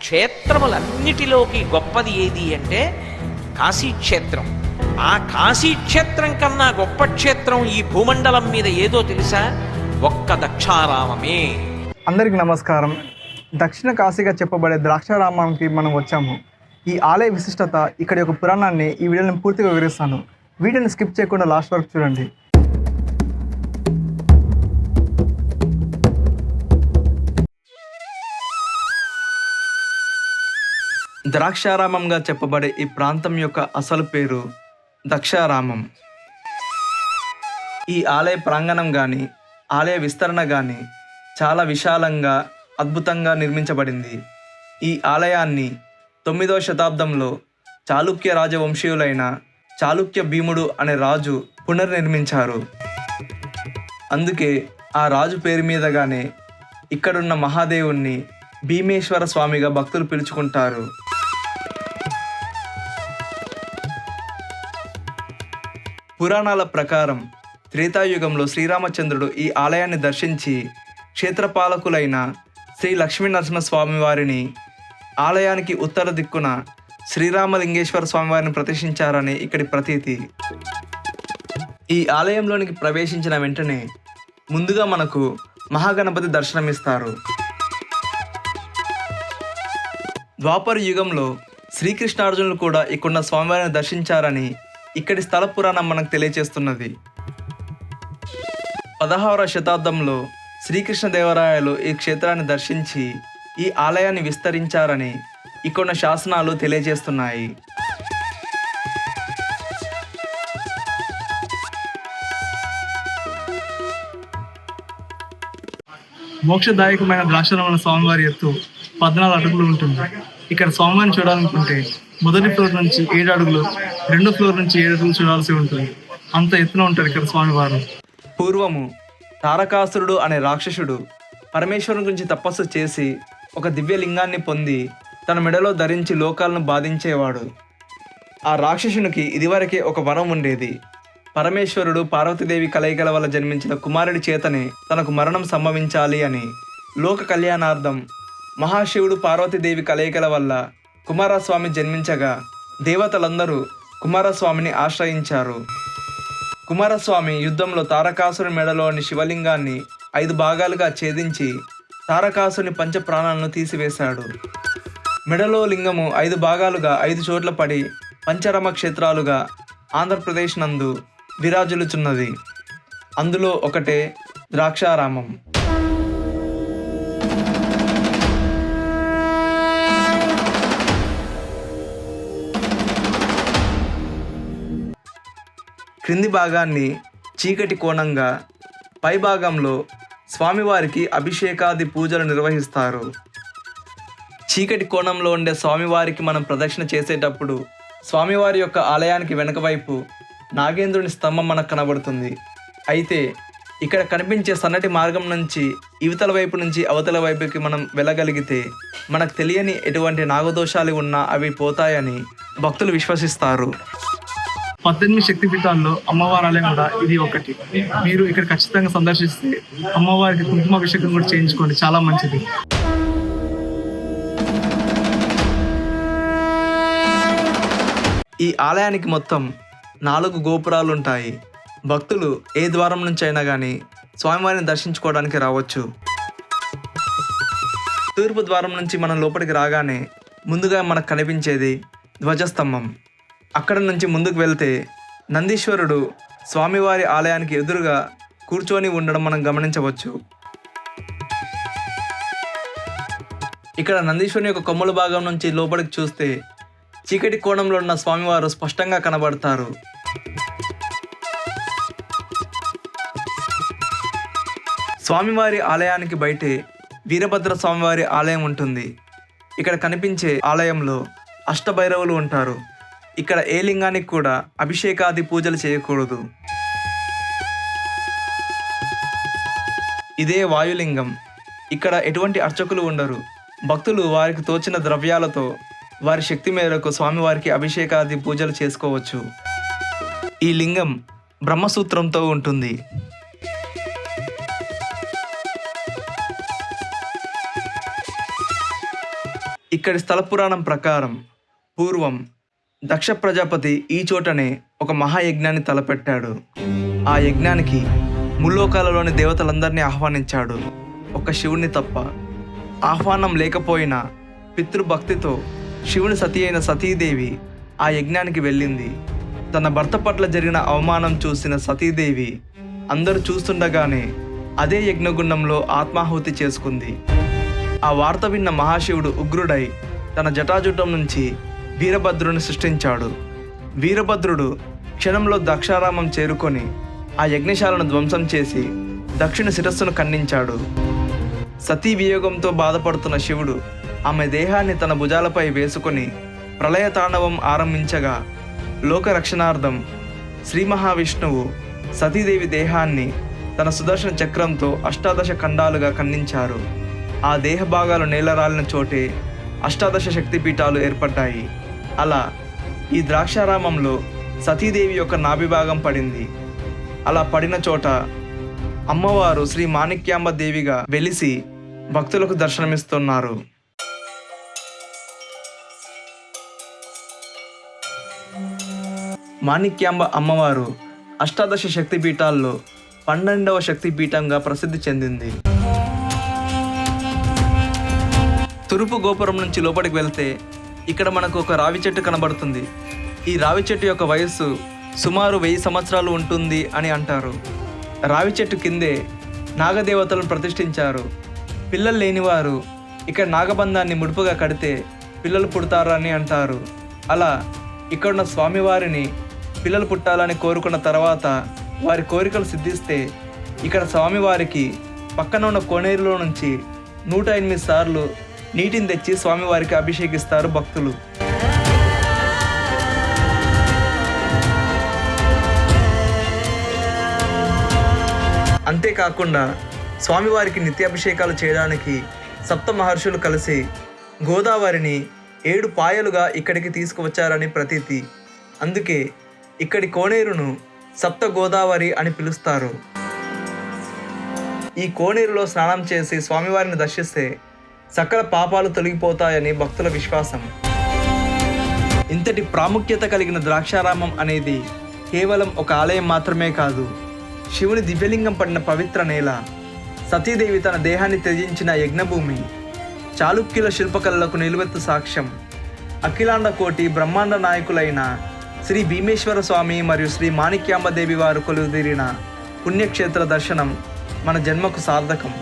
క్షేత్రములన్నిటిలోకి గొప్పది ఏది అంటే కాశీక్షేత్రం ఆ కాశీక్షేత్రం కన్నా గొప్ప క్షేత్రం ఈ భూమండలం మీద ఏదో తెలుసా? ఒక్క దక్షారామమే. అందరికీ నమస్కారం. దక్షిణ కాశీగా చెప్పబడే ద్రాక్షారామానికి మనం వచ్చాము. ఈ ఆలయ విశిష్టత ఇక్కడ యొక్క పురాణాన్ని ఈ వీడియోని పూర్తిగా వివరిస్తాను. వీడియోని స్కిప్ చేయకుండా లాస్ట్ వరకు చూడండి. ద్రాక్షారామంగా చెప్పబడే ఈ ప్రాంతం యొక్క అసలు పేరు దక్షారామం. ఈ ఆలయ ప్రాంగణం కానీ ఆలయ విస్తరణ కానీ చాలా విశాలంగా అద్భుతంగా నిర్మించబడింది. ఈ ఆలయాన్ని తొమ్మిదవ శతాబ్దంలో చాళుక్య రాజవంశీయులైన చాళుక్య భీముడు అనే రాజు పునర్నిర్మించారు. అందుకే ఆ రాజు పేరు మీదగానే ఇక్కడున్న మహాదేవుణ్ణి భీమేశ్వర స్వామిగా భక్తులు పిలుచుకుంటారు. పురాణాల ప్రకారం త్రేతాయుగంలో శ్రీరామచంద్రుడు ఈ ఆలయాన్ని దర్శించి క్షేత్రపాలకులైన శ్రీ లక్ష్మీనరసింహస్వామి వారిని ఆలయానికి ఉత్తర దిక్కున శ్రీరామలింగేశ్వర స్వామివారిని ప్రతిష్ఠించారని ఇక్కడి ప్రతీతి. ఈ ఆలయంలోనికి ప్రవేశించిన వెంటనే ముందుగా మనకు మహాగణపతి దర్శనమిస్తారు. ద్వాపర యుగంలో శ్రీకృష్ణార్జునులు కూడా ఇక్కడ స్వామివారిని దర్శించారని ఇక్కడి స్థల పురాణం మనకు తెలియజేస్తున్నది పదహారవ శతాబ్దంలో శ్రీకృష్ణదేవరాయలు ఈ క్షేత్రాన్ని దర్శించి ఈ ఆలయాన్ని విస్తరించారని ఇక్కడ శాసనాలు తెలియజేస్తున్నాయి. మోక్షదాయకమైన ద్రాక్షరమణ స్వామివారి ఎత్తు పద్నాలుగు అడుగులు ఉంటుంది. ఇక్కడ స్వామివారిని చూడాలనుకుంటే మొదటి ఫ్లోర్ నుంచి ఏడు అడుగులు రెండో ఫ్లోర్ నుంచి ఏడు అడుగులు చూడాల్సి ఉంటుంది. అంత ఎత్తున ఉంటారు ఇక్కడ స్వామివారు. పూర్వము తారకాసురుడు అనే రాక్షసుడు పరమేశ్వరుని గురించి తపస్సు చేసి ఒక దివ్యలింగాన్ని పొంది తన మెడలో ధరించి లోకాలను బాధించేవాడు. ఆ రాక్షసునికి ఇదివరకే ఒక వరం ఉండేది. పరమేశ్వరుడు పార్వతీదేవి కలయికల వల్ల జన్మించిన కుమారుడి చేతనే తనకు మరణం సంభవించాలి అని. లోక కళ్యాణార్థం మహాశివుడు పార్వతీదేవి కలయికల వల్ల కుమారస్వామి జన్మించగా దేవతలందరూ కుమారస్వామిని ఆశ్రయించారు. కుమారస్వామి యుద్ధంలో తారకాసుని మెడలోని శివలింగాన్ని ఐదు భాగాలుగా ఛేదించి తారకాసుని పంచ ప్రాణాలను తీసివేశాడు. మెడలో లింగము ఐదు భాగాలుగా ఐదు చోట్ల పడి పంచరమ క్షేత్రాలుగా ఆంధ్రప్రదేశ్ నందు విరాజులుచున్నది. అందులో ఒకటే ద్రాక్షారామం. క్రింది భాగాన్ని చీకటి కోణంగా పై భాగంలో స్వామివారికి అభిషేకాది పూజలు నిర్వహిస్తారు. చీకటి కోణంలో ఉండే స్వామివారికి మనం ప్రదక్షిణ చేసేటప్పుడు స్వామివారి యొక్క ఆలయానికి వెనక వైపు నాగేంద్రుని స్తంభం మనకు కనబడుతుంది. అయితే ఇక్కడ కనిపించే సన్నటి మార్గం నుంచి ఇవతల వైపు నుంచి అవతల వైపుకి మనం వెళ్ళగలిగితే మనకు తెలియని ఎటువంటి నాగదోషాలు ఉన్నా అవి పోతాయని భక్తులు విశ్వసిస్తారు. పద్దెనిమిది శక్తిపీఠాల్లో అమ్మవారి ఆలయం కూడా ఇది ఒకటి. మీరు ఇక్కడ ఖచ్చితంగా సందర్శిస్తే అమ్మవారికి కుంకుమాభిషేకం కూడా చేయించుకోండి. చాలా మంచిది. ఈ ఆలయానికి మొత్తం నాలుగు గోపురాలు ఉంటాయి. భక్తులు ఏ ద్వారం నుంచి అయినా కానీ స్వామివారిని దర్శించుకోవడానికి రావచ్చు. తూర్పు ద్వారం నుంచి మనం లోపలికి రాగానే ముందుగా మనకు కనిపించేది ధ్వజస్తంభం. అక్కడ నుంచి ముందుకు వెళ్తే నందీశ్వరుడు స్వామివారి ఆలయానికి ఎదురుగా కూర్చొని ఉండడం మనం గమనించవచ్చు. ఇక్కడ నందీశ్వరుని యొక్క కొమ్మల భాగం నుంచి లోపలికి చూస్తే చీకటి కోణంలో ఉన్న స్వామివారు స్పష్టంగా కనబడతారు. స్వామివారి ఆలయానికి బయటే వీరభద్ర స్వామివారి ఆలయం ఉంటుంది. ఇక్కడ కనిపించే ఆలయంలో అష్టభైరవులు ఉంటారు. ఇక్కడ ఏ లింగానికి కూడా అభిషేకాది పూజలు చేయకూడదు. ఇదే వాయులింగం. ఇక్కడ ఎటువంటి అర్చకులు ఉండరు. భక్తులు వారికి తోచిన ద్రవ్యాలతో వారి శక్తి మేరకు స్వామివారికి అభిషేకాది పూజలు చేసుకోవచ్చు. ఈ లింగం బ్రహ్మసూత్రంతో ఉంటుంది. ఇక్కడి స్థల పురాణం ప్రకారం పూర్వం దక్ష ప్రజాపతి ఈ చోటనే ఒక మహాయజ్ఞాన్ని తలపెట్టాడు. ఆ యజ్ఞానికి ముల్లోకాలలోని దేవతలందరినీ ఆహ్వానించాడు. ఒక శివుణ్ణి తప్ప ఆహ్వానం లేకపోయినా పితృభక్తితో శివుని సతి అయిన సతీదేవి ఆ యజ్ఞానికి వెళ్ళింది. తన భర్త పట్ల జరిగిన అవమానం చూసిన సతీదేవి అందరూ చూస్తుండగానే అదే యజ్ఞగుండంలో ఆత్మాహుతి చేసుకుంది. ఆ వార్త విన్న మహాశివుడు ఉగ్రుడై తన జటాజుటం నుంచి వీరభద్రుని సృష్టించాడు. వీరభద్రుడు క్షణంలో దక్షారామం చేరుకొని ఆ యజ్ఞశాలను ధ్వంసం చేసి దక్షిణ శిరస్సును ఖండించాడు. సతీ వియోగంతో బాధపడుతున్న శివుడు ఆమె దేహాన్ని తన భుజాలపై వేసుకొని ప్రళయ తాండవం ఆరంభించగా లోకరక్షణార్థం శ్రీ మహావిష్ణువు సతీదేవి దేహాన్ని తన సుదర్శన చక్రంతో అష్టాదశ ఖండాలుగా ఖండించారు. ఆ దేహభాగాలు నేలరాలిన చోటే అష్టాదశ శక్తిపీఠాలు ఏర్పడ్డాయి. అలా ఈ ద్రాక్షారామంలో సతీదేవి యొక్క నాభిభాగం పడింది. అలా పడిన చోట అమ్మవారు శ్రీ మాణిక్యాంబ దేవిగా వెలిసి భక్తులకు దర్శనమిస్తున్నారు. మాణిక్యాంబ అమ్మవారు అష్టాదశ శక్తి పీఠాల్లో పన్నెండవ శక్తి పీఠంగా ప్రసిద్ధి చెందింది. తూర్పు గోపురం నుంచి లోపలికి వెళ్తే ఇక్కడ మనకు ఒక రావి చెట్టు కనబడుతుంది. ఈ రావి చెట్టు యొక్క వయస్సు సుమారు వెయ్యి సంవత్సరాలు ఉంటుంది అని అంటారు. రావి చెట్టు కిందే నాగదేవతలను ప్రతిష్ఠించారు. పిల్లలు లేనివారు ఇక్కడ నాగబంధాన్ని ముడుపుగా కడితే పిల్లలు పుడతారని అంటారు. అలా ఇక్కడున్న స్వామివారిని పిల్లలు పుట్టాలని కోరుకున్న తర్వాత వారి కోరికలు సిద్ధిస్తే ఇక్కడ స్వామివారికి పక్కన ఉన్న కోనేరులో నుంచి నూట ఎనిమిది సార్లు నీటిని తెచ్చి స్వామివారికి అభిషేకిస్తారు భక్తులు. అంతేకాకుండా స్వామివారికి నిత్యాభిషేకాలు చేయడానికి సప్త మహర్షులు కలిసి గోదావరిని ఏడు పాయలుగా ఇక్కడికి తీసుకువచ్చారని ప్రతీతి. అందుకే ఇక్కడి కోనేరును సప్త గోదావరి అని పిలుస్తారు. ఈ కోనేరులో స్నానం చేసి స్వామివారిని దర్శిస్తే సకల పాపాలు తొలగిపోతాయని భక్తుల విశ్వాసం. ఇంతటి ప్రాముఖ్యత కలిగిన ద్రాక్షారామం అనేది కేవలం ఒక ఆలయం మాత్రమే కాదు శివుని దివ్యలింగం పడిన పవిత్ర నేల సతీదేవి తన దేహాన్ని త్యజించిన యజ్ఞభూమి చాళుక్యుల శిల్పకళలకు నిలువెత్తు సాక్ష్యం. అఖిలాండ కోటి బ్రహ్మాండ నాయకులైన శ్రీ భీమేశ్వర స్వామి మరియు శ్రీ మాణిక్యాంబదేవి వారు కొలువుదీరిన పుణ్యక్షేత్ర దర్శనం మన జన్మకు సార్థకం.